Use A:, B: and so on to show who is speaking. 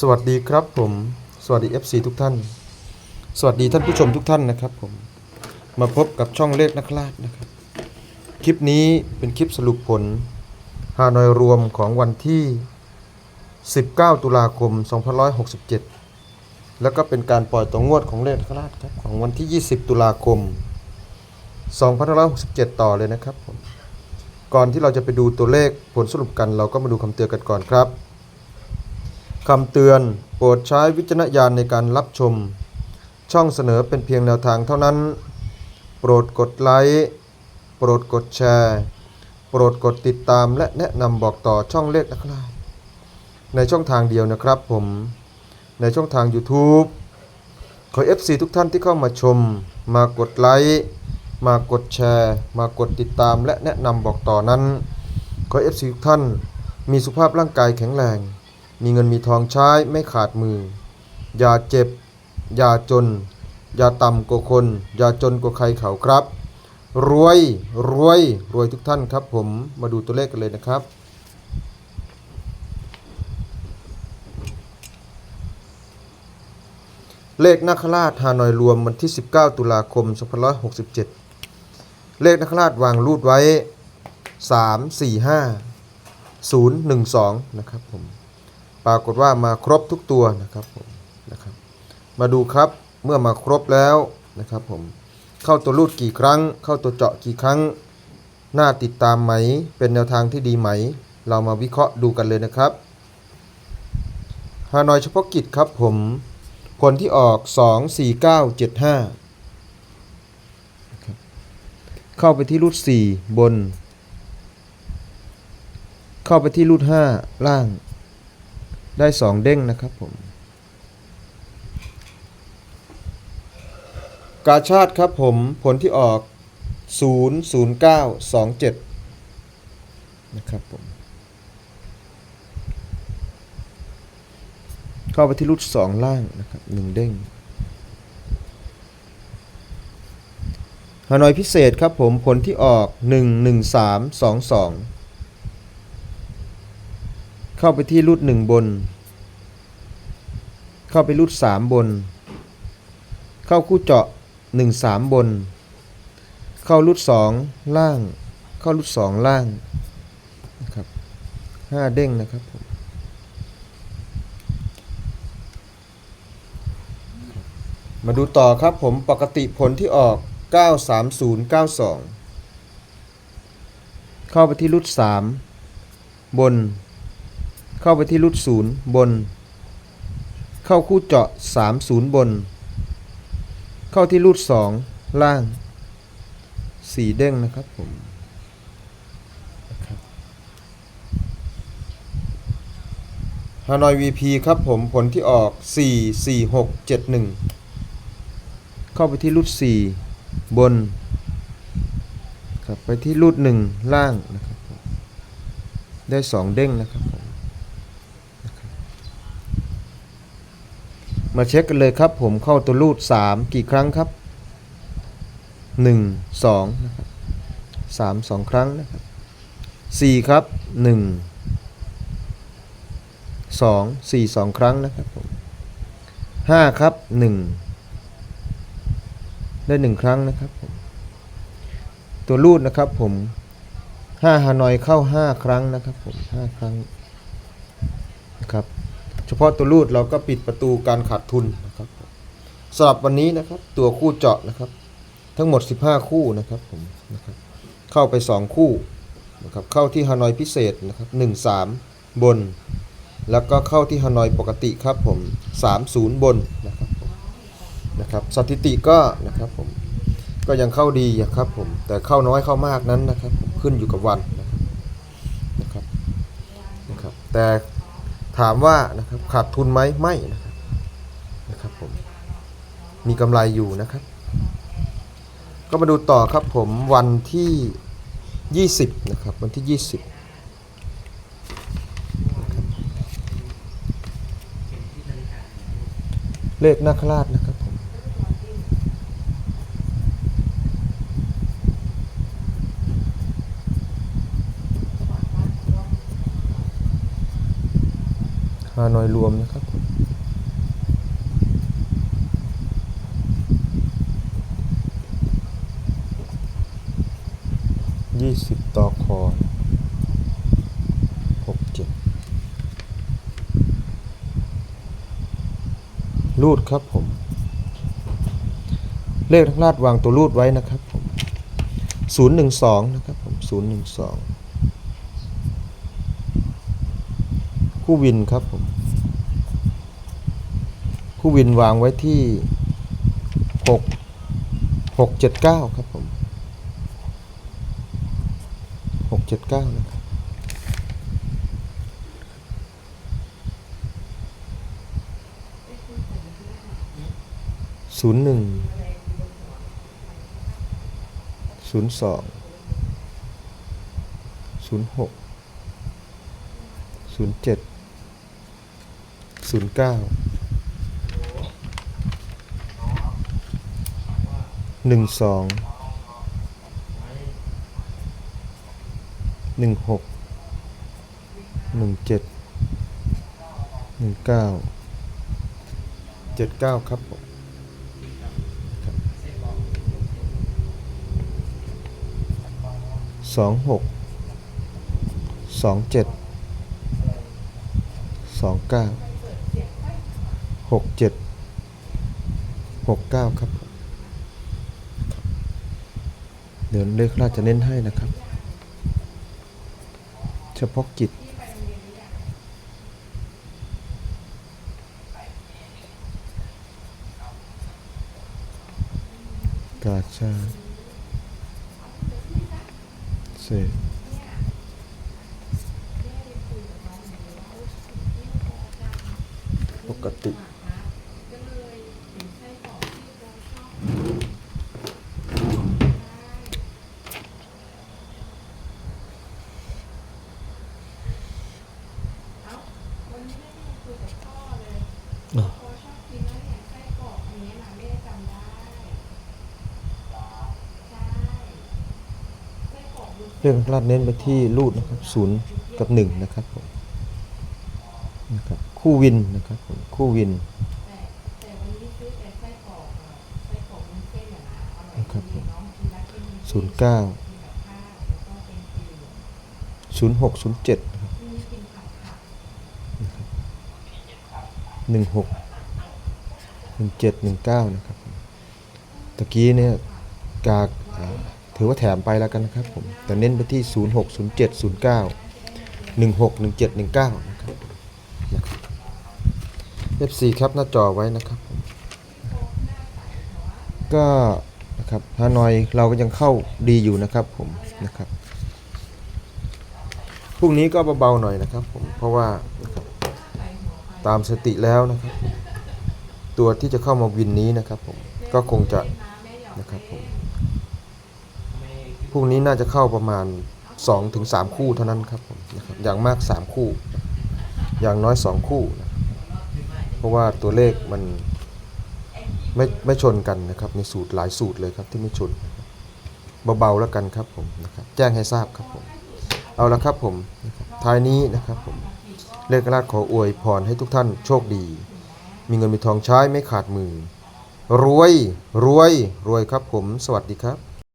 A: สวัสดีครับผม สวัสดี FC ทุกท่าน สวัสดีท่านผู้ชมทุกท่านนะครับผม มาพบกับช่องเลขนักลาดนะครับ คลิปนี้เป็นคลิปสรุปผลฮานอยรวมของวันที่ 19 ตุลาคม 2567 แล้วก็เป็นการปล่อยตัวงวดของเลขนักลาดครับของวันที่ 20 ตุลาคม 2567 ต่อเลยนะครับผม ก่อนที่เราจะไปดูตัวเลขผลสรุปกัน เราก็มาดูคำเตือนกันก่อนครับ คำเตือน โปรดใช้วิจารณญาณในการรับชม ช่องเสนอเป็นเพียงแนวทางเท่านั้น โปรดกดไลค์โปรดกดแชร์ โปรดกดติดตามและแนะนำบอกต่อช่องเลขนะครับในช่องทางเดียวนะครับผมในช่องทาง YouTube ขอ FC ทุกท่านที่เข้ามาชม มากดไลค์มากดแชร์ มากดติดตามและแนะนำบอกต่อนั้น ขอ FC ทุกท่านมีสุขภาพร่างกายแข็งแรง มีเงินมีทองใช้ไม่ขาดมือ อย่าเจ็บ อย่าจน อย่าต่ำกว่าคน อย่าจนกว่าใครเขาครับ รวยรวยรวยทุกท่านครับผมมาดูตัวเลขกันเลยนะครับเลขนักราชฮานอยรวมวันที่ 19 ตุลาคม 2567 เลขนักราชวางรูดไว้ 3 4 5 0 1 2 นะครับผม ปรากฏว่ามาครบทุกตัวนะครับผมนะครับมาดูครับเมื่อมาครบแล้วนะครับผมเข้าตัวรูดกี่ครั้ง เข้าตัวเจาะกี่ครั้งน่าติดตามไหม เป็นแนวทางที่ดีไหม เรามาวิเคราะห์ดูกันเลยนะครับฮานอยเฉพาะกิจครับผม ผลที่ออก 2 4 9 7 5 เข้าไปที่รูด4บน เข้าไปที่รูด5ล่าง ได้2เด้งนะครับผม กาชาติครับผมผลที่ออก 00927 นะครับผม เข้าไปที่รูด2ล่างนะครับ1เด้งฮานอยพิเศษครับผมผลที่ออก 11322 เข้าไปที่รูด1บน เข้าไปรูด3บน เข้าคู่เจาะ1 3บน เข้ารูด2ล่าง เข้ารูด2ล่างนะครับ5เด้งนะครับผมมาดูต่อครับผมปกติผลที่ออก 93092 เข้าไปที่รูด3บน เข้าไปที่รูด0บน เข้าคู่เจาะ 30 บน เข้าที่รูด2ล่าง 4 เด้งนะครับผมฮานอย VP ครับผมผลที่ออก 4 4 6 7 1 เข้าไปที่รูด4บนครับไปที่รูด1ล่างนะครับได้ 2 เด้งนะครับ มาเช็คกันเลยครับ ผมเข้าตัวรูด 3 กี่ครั้งครับ 1 2 นะครับ 3 2 ครั้งนะครับ 4 ครับ 1 2 4 2 ครั้งนะครับผม5ครับ 1 ได้หนึ่งครั้งนะครับผมตัวรูดนะครับผมห้าฮานอยเข้าห้าครั้งนะครับผมห้าครั้งนะครับ ฉพาะตัวรูดเราก็ปิดประตูการขาดทุนนะครับสำหรับวันนี้นะครับตัวคู่เจาะนะครับ ทั้งหมด 15 คู่นะครับผมนะครับเข้าไป 2 คู่นะครับเข้าที่ฮานอยพิเศษนะครับ1 3 บน แล้วก็เข้าที่ฮานอยปกติครับผม30 บนนะครับนะครับสถิติก็นะครับผมก็ยังเข้าดีอะครับผมแต่เข้าน้อยเข้ามากนั้นนะครับ ขึ้นอยู่กับวันนะครับนะครับแต่ ถามว่านะครับขาดทุนไหมไม่นะครับนะครับผมมีกำไรอยู่นะครับ ก็มาดูต่อครับผมวันที่ 20 นะครับ วันที่ 20นะครับเลขนาคราชนะ ฮานอยรวมนะครับยี่สิบต่อคอหกเจ็ดรูดครับผม เลขทั้งลาดวางตัวรูดไว้นะครับผมศูนย์หนึ่งสองนะครับผมศูนย์หนึ่งสอง คู่วินครับผม คู่วินวางไว้ที่หกหกเจ็ดเก้าครับผมหกเจ็ดเก้านะครับศูนย์หนึ่งศูนย์สองศูนย์หกศูนย์เจ็ด ศูนย์เก้าหนึ่งสองหนึ่งหกหนึ่งเจ็ดหนึ่งเก้าเจ็ดเก้าครับผมสองหกสองเจ็ดสองเก้า หกเจ็ดหกเก้าครับ เดี๋ยวเลขราจะเน้นให้นะครับ เฉพาะกิจกาชาดเศษปกติ
B: วันนี้ไม่ได้คุยกับพ่อเลย
A: อะ
B: พ่อชอบกินแล้วเนี่ยไส้กรอกอันนี้นะไม่ได้จำได้ ใช่ไส้กรอก ดู
A: เรื่องลาดเน้นไปที่รูดนะครับศูนย์กับหนึ่งนะครับผมนะครับคู่วินนะครับผมคู่วิน
B: แต่แต่วันนี้ซื้อแต่ไส้กรอกอะไส้กรอกมันเส้นอะนะอร่อย
A: ครับผ
B: ดี
A: ม
B: น้องกินแล้วกิน
A: ศูนย์เก้า
B: กินกับข้าวแล้วก็เป็นฟิว
A: ศูนย์หกศูนย์เจ็ด 16 17
B: 19 นะ
A: ครับตะกี้เนี่ยกากถือว่าแถมไปแล้วกันนะครับผมแต่เน้นไปที่ 06 07 09 16 17 19 นะครับนะครับ F4 ครับหน้าจอไว้นะครับ ก็นะครับฮานอยเราก็ยังเข้าดีอยู่นะครับผมนะครับพรุ่งนี้ก็เบาๆหน่อยนะครับผมเพราะว่า ตามสติแล้วนะครับ ตัวที่จะเข้ามาวินนี้นะครับผมก็คงจะนะครับผมพรุ่งนี้น่าจะเข้าประมาณ 2-3ถึงคู่เท่านั้นครับผมนะครับอย่างมาก 3 คู่ อย่างน้อย 2 คู่นะเพราะว่าตัวเลขมันไม่ไม่ชนกันนะครับในสูตรหลายสูตรเลยครับที่ไม่ชนเบาๆแล้วกันครับผมนะครับแจ้งให้ทราบครับผมเอาละครับผมท้ายนี้นะครับผม เลขราชขออวยพรให้ทุกท่านโชคดี มีเงินมีทองใช้ไม่ขาดมือ รวย รวย รวยครับผม สวัสดีครับ